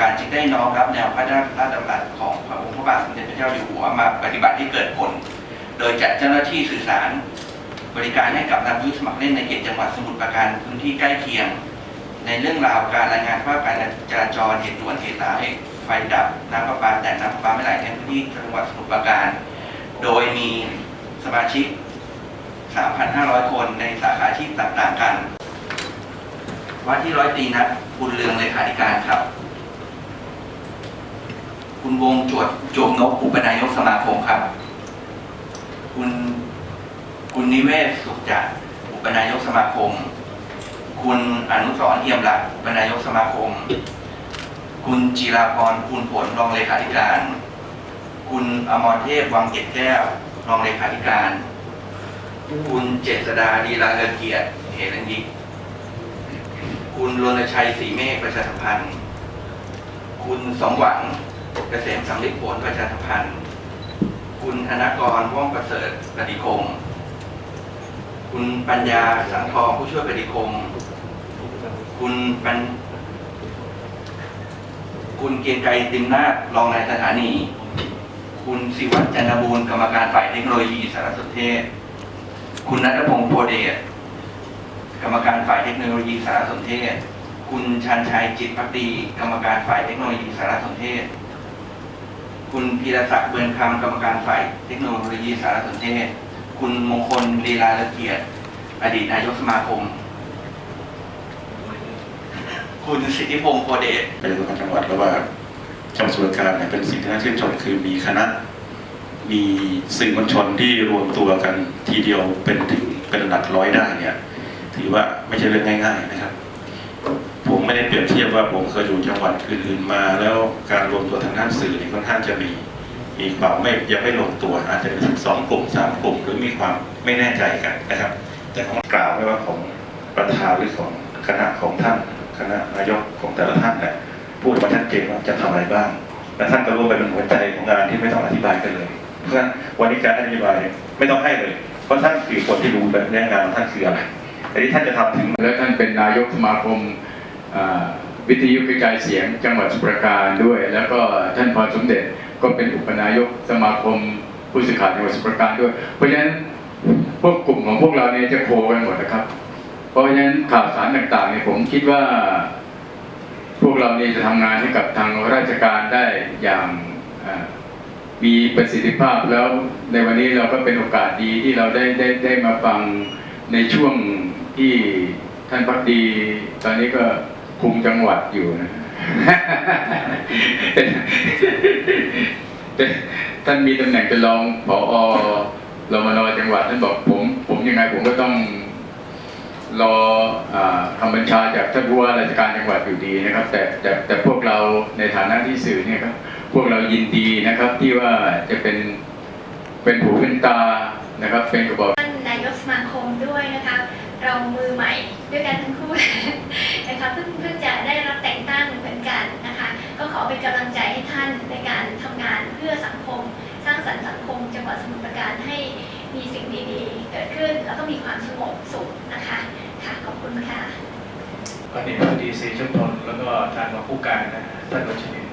การจึงได้น้อมรับแนวพระราชดำรัสของพระองค์พระบาทสมเด็จพระเจ้าอยู่หัวมาปฏิบัติให้เกิดผล โดยจัดเจ้าหน้าที่สื่อสาร บริการให้กับนักยุทธสมัครเล่นในเขตจังหวัดสมุทรปราการพื้นที่ใกล้เคียง ในเรื่องราวการรายงานว่าการจราจรเหตุด่วนเหตุร้ายไฟดับน้ำประปาแต่น้ำประปาไม่ไหลในพื้นที่จังหวัดสมุทรปราการ โดยมีสมาชิก 3,500 คนในสาขาชีพต่างๆกันว่าที่ร้อยตีนัดบุญเรืองเลขาธิการครับ คุณวงจวดจวบนกอุปนายกสมาคมครับ คุณคุณนิเวศสุขจัดอุปนายกสมาคม คุณอนุสรเอี่ยมหลักอุปนายกสมาคม คุณจิราพรคุณผลรองเลขาธิการ คุณอมรเทพวังเกตแก้วรองเลขาธิการ คุณเจษดาดีลาเรือเกียรติเหรัญยิกคุณรณชัยศรีเมฆประชาสัมพันธ์ คุณสมหวัง เกษมสำลิดผลประชาสัมพันธ์ คุณธนกรว่องประเสริฐปฏิคม คุณปัญญาสังทองผู้ช่วยปฏิคม คุณปัญคุณเกียงไกรติมนาถรองนายสถานี คุณศิวัตรจันทบูรณ์กรรมการฝ่ายเทคโนโลยีสารสนเทศ คุณนัทพงศ์โพเดชกรรมการฝ่ายเทคโนโลยีสารสนเทศ คุณชันชัยจิตพักดี กรรมการฝ่ายเทคโนโลยีสารสนเทศ คุณพีรศักดิ์เบือนคำกรรมการฝ่ายเทคโนโลยีสารสนเทศ คุณมงคลลีลาละเกียรติ อดีตนายกสมาคม คุณสิทธิพงศ์โพเดชไปยังจังหวัดแล้วว่าจังหวัดสุราษฎร์ธานีเนี่ยเป็นสิ่งที่น่าชื่นชมคือมีคณะ มีสื่อมวลชนที่รวมตัวกันทีเดียวเป็นถึงเป็นหลักร้อยได้เนี่ย ถือว่าไม่ใช่เรื่องง่าย ๆ นะครับ ไม่ได้เปรียบเทียบว่าผมเคยอยู่จังหวัดอื่นๆมา แล้วการรวมตัวทางด้านสื่อนี่ค่อนข้างจะมีมีความไม่ยังไม่ลงตัว อาจจะมีถึงสองกลุ่มสามกลุ่ม หรือมีความไม่แน่ใจกันนะครับ แต่ของกล่าวไม่ว่าของประธานหรือของคณะของท่านคณะนายกของแต่ละท่านเนี่ยพูดมาชัดเจนว่าจะทำอะไรบ้าง และท่านก็รู้ไปเป็นหัวใจของงานที่ไม่ต้องอธิบายกันเลย เพราะฉะนั้นวันนี้การอธิบายไม่ต้องให้เลย เพราะท่านคือคนที่รู้แบบนี้งานของท่านคืออะไรแต่ที่ท่านจะทำถึงและท่านเป็นนายกสมาคม วิทยุกระจายเสียงจังหวัดสุพรปราการด้วย แล้วก็ท่านพรสมเด็จก็เป็นอุปนายกสมาคมผู้สื่อข่าวจังหวัดสุพรปราการด้วย เพราะฉะนั้นพวกกลุ่มของพวกเราเนี่ยจะโคกันหมดนะครับ เพราะฉะนั้นข่าวสารต่างๆเนี่ยผมคิดว่า พวกเราเนี่ยจะทำงานให้กับทางราชการได้อย่างมีประสิทธิภาพแล้วในวันนี้เราก็เป็นโอกาสดีที่เราได้ได้ได้มาฟังในช่วงที่ท่านพักดี ตอนนี้ก็ คุมจังหวัดอยู่นะแต่ท่านมีตำแหน่งเป็นรองผอรมนจังหวัดท่านบอกผม ผมยังไงผมก็ต้องรออคำบัญชาจากท่านผู้ว่าราชการจังหวัดอยู่ดีนะครับ แต่แต่แต่พวกเราในฐานะที่สื่อเนี่ยครับ พวกเรายินดีนะครับที่ว่าจะเป็นเป็นหูเป็นตานะครับ เป็นกระบอกท่านนายกสมาคมด้วยนะคะ เรามือใหม่ด้วยกันทั้งคู่นะคะเพิ่งเพิ่งจะได้รับแต่งตั้งเหมือนกันนะคะ ก็ขอเป็นกำลังใจให้ท่านในการทำงานเพื่อสังคม สร้างสรรค์สังคมจังหวัดสมุทรปราการให้มีสิ่งดีๆ เกิดขึ้นแล้วก็มีความสงบสุขนะคะค่ะขอบคุณค่ะก็นี่พอดีสีชุมพลแล้วก็ทางรองผู้การนะท่านรชนิน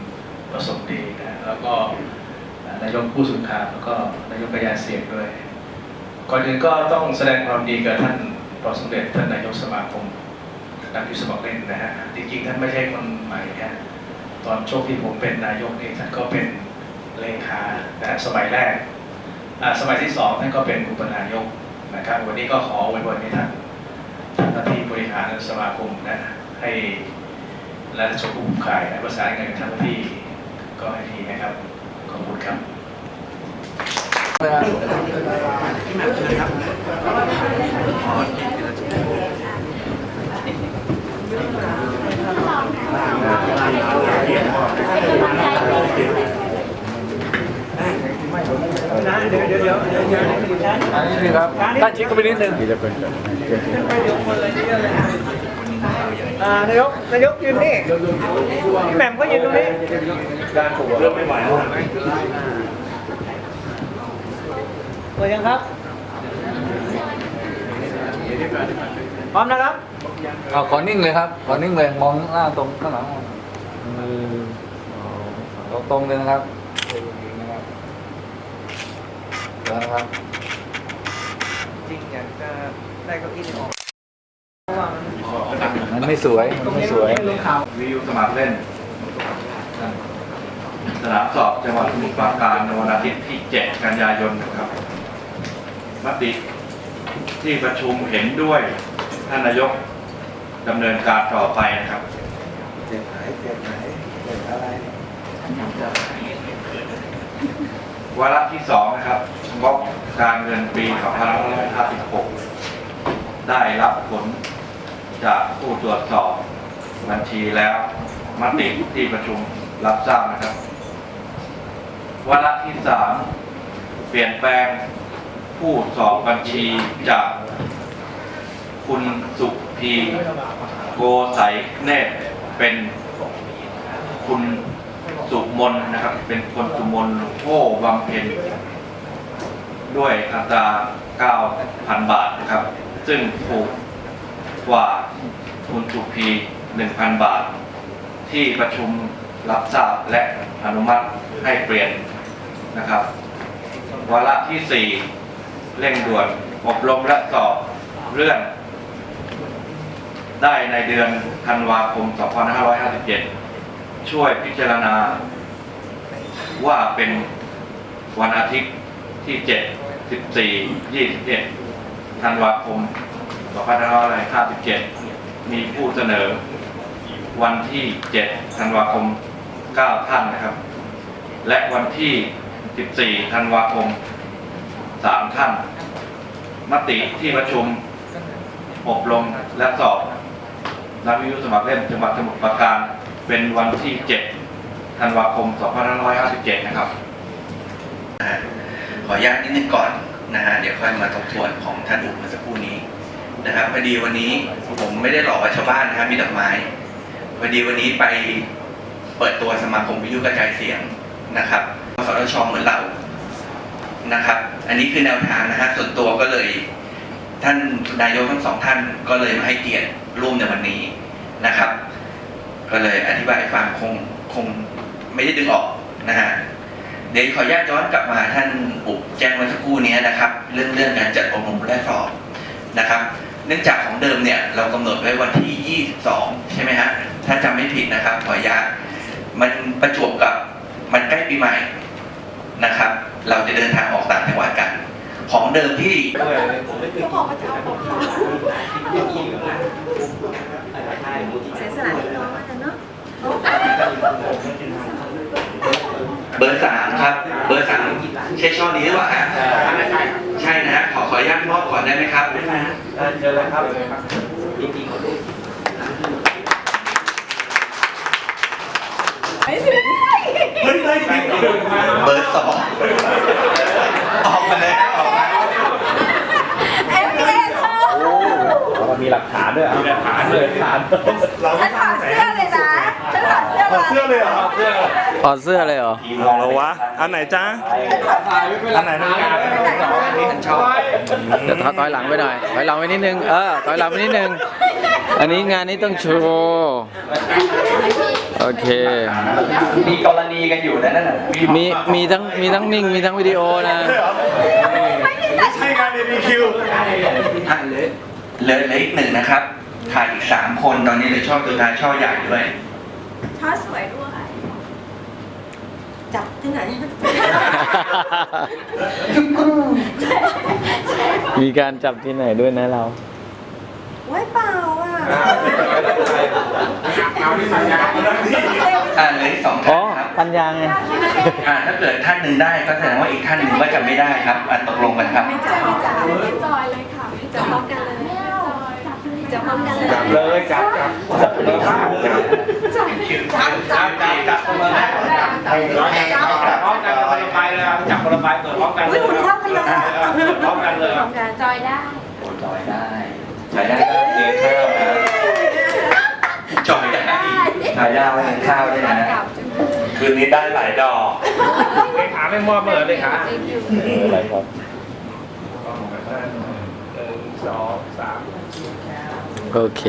ประสมดีนะแล้วก็นายกผู้สุนทานแล้วก็นายกกระยาเสียงด้วยก่อนอื่นก็ต้องแสดงความดีกับท่าน รอสมเด็จท่านนายกสมาคมนักยุทธสมัครเล่นนะฮะจริงๆท่านไม่ใช่คนใหม่นะตอนช่วงที่ผมเป็นนายกนี่ท่านก็เป็นเลขานะฮะสมัยแรกอ่าสมัยที่สองท่านก็เป็นอุปนายกนะครับ วันนี้ก็ขออวยพรให้ท่านทำหน้าที่บริหารสมาคมนะให้และชมผู้ขายและประสานงานกันทำหน้าที่ก็ให้ดีนะครับขอบคุณครับ อันนี้ดีครับ ตั้งชิดก็ไปนิดนึงอ่านายกนายกยืนนี่พี่แหม่มก็ยืนตรงนี้เริ่มไม่ไหวแล้วเปิดยังครับพร้อมนะครับเอาขอนิ่งเลยครับ ขอนิ่งเลย มองหน้าตรงข้างหลังมือสองตรงเลยนะครับเอออย่างนี้นะครับแล้วนะครับ จริงอยากจะได้เก้าอี้นี่ออกเพราะว่ามันมันไม่สวยมันไม่สวย ลงข่าววิวสมัครเล่น สนามสอบจังหวัดสมุทรปราการในวันอาทิตย์ที่ 7 กันยายนนะครับมติที่ประชุมเห็นด้วยท่านนายกดำเนินการต่อไปนะครับ เจ็บไหนเจ็บไหนเจ็บอะไรวาระที่สองนะครับงบ การเงินปี2556 ได้รับผลจากผู้ตรวจสอบบัญชีแล้วมติที่ประชุมรับทราบนะครับวาระที่สามเปลี่ยนแปลงผู้สอบบัญชีจากคุณสุพีโกไสยเนตเป็นคุณสุมนนะครับ เป็นคนสุมนโอ้บำเพ็ญ ด้วยอัตรา 9,000 บาทนะครับ ซึ่งถูกกว่าคุณสุพี1,000 บาท ที่ประชุมรับทราบและอนุมัติให้เปลี่ยนนะครับ วาระที่ 4 เร่งด่วนอบรมและสอบเรื่อง ได้ในเดือนธันวาคม 2557 ช่วยพิจารณาว่าเป็นวันอาทิตย์ที่ 7 14 21ธันวาคม2557 มีผู้เสนอวันที่ 7 ธันวาคม 9 ท่านนะครับ และวันที่ 14 ธันวาคม 3 ท่าน มติที่ประชุมอบรมและสอบนักวิทยุสมัครเล่นจังหวัดสมุทรปราการเป็นวันที่ 7 ธันวาคม 2557 นะครับ ขออนุญาตนิดนึงก่อน นะฮะเดี๋ยวค่อยมาทบทวนของท่านอุเมื่อสักครู่นี้นะครับพอดีวันนี้ผมไม่ได้หลอกชาวบ้านนะครับมีดอกไม้พอดีวันนี้ไปเปิดตัวสมาคมวิทยุกระจายเสียงนะครับสทชเหมือนเรานะครับ อันนี้คือแนวทางนะฮะส่วนตัวก็เลย ท่านนายกทั้งสองท่านก็เลยมาให้เกียรติร่วมในวันนี้นะครับ ก็เลยอธิบายฟังคงคงไม่ได้ดึงออกนะฮะ เดี๋ยวขออนุญาตย้อนกลับมาท่านอุบแจ้งเมื่อสักครู่นี้นะครับ เรื่องเรื่องการจัดอบรมและสอบนะครับ เนื่องจากของเดิมเนี่ยเรากำหนดไว้วันที่ 22 ใช่ไหมฮะถ้าจำไม่ผิดนะครับขออนุญาตมันประจวบกับมันใกล้ปีใหม่นะครับ เราจะเดินทางออกต่างจังหวัดกัน ของเดิมที่เสียสละให้น้องแล้วกันเนาะ บอร์สามครับ เบอร์สามใช่ช่อนี้หรือเปล่าฮะใช่นะฮะขอขออนุญาตมอบก่อนได้ไหมครับได้ไหมฮะเจอเลยครับเบอร์สองออกมาเลยออกมาเรามีหลักฐานด้วยมีหลักฐานเลยหลักฐานฉันถอดเสื้อเลยนะฉัน ถอดเสื้อถอดเสื้อเลยเหรอถอดเสื้อเลยเหรอเอาแล้ววะ อันไหนจ้าอันไหนนะเดี๋ยวถอยหลังไปหน่อย ถอยหลังไปนิดนึง เออ ถอยหลังไปนิดนึง อันนี้งานนี้ต้องโชว์ โอเค มีกรณีกันอยู่นะนั่นน่ะมี มีทั้ง มีทั้งนิ่ง มีทั้งวิดีโอนะไม่ใช่งาน BBQ อะเหลือเหลือเหลืออีกหนึ่งนะครับ ถ่ายอีกสามคน ตอนนี้เหลือช่อตัวท้ายช่อใหญ่ด้วย ช้อสวยด้วย จับที่ไหน มีการจับที่ไหนด้วยนะเรา ไว้เปล่าอะอ่าเหลืออีกสองอ๋ท่าอนครับปัญญาไง อ่าถ้าเกิดท่านหนึ่งได้ก็แสดงว่าอีกท่านหนึ่งก็จะไม่ได้ครับอะตกลงกันครับ ไม่จับไม่จับไม่จอยเลยค่ะจับพร้อมกันเลย จับพร้อมกันเลยจับเลยจับจับจับเลยครับจับจับจับคนละจับพร้อมกันคนละใบเลยครับจับคนละใบเปิดพร้อมกันเลอุ้ยยหุ่นเท่ากันเลยอะเปิดพร้อมกันเลยพร้อมกันจอยได้จอยได้จอยได้ก็เลี้ยงข้าวนะจอยได้จอยได้เลี้ยงข้าวด้วยนะคืนนี้ได้หลายดอกเลขาไม่มอบเหมือเลขาอะไรครับสองสาม โอเค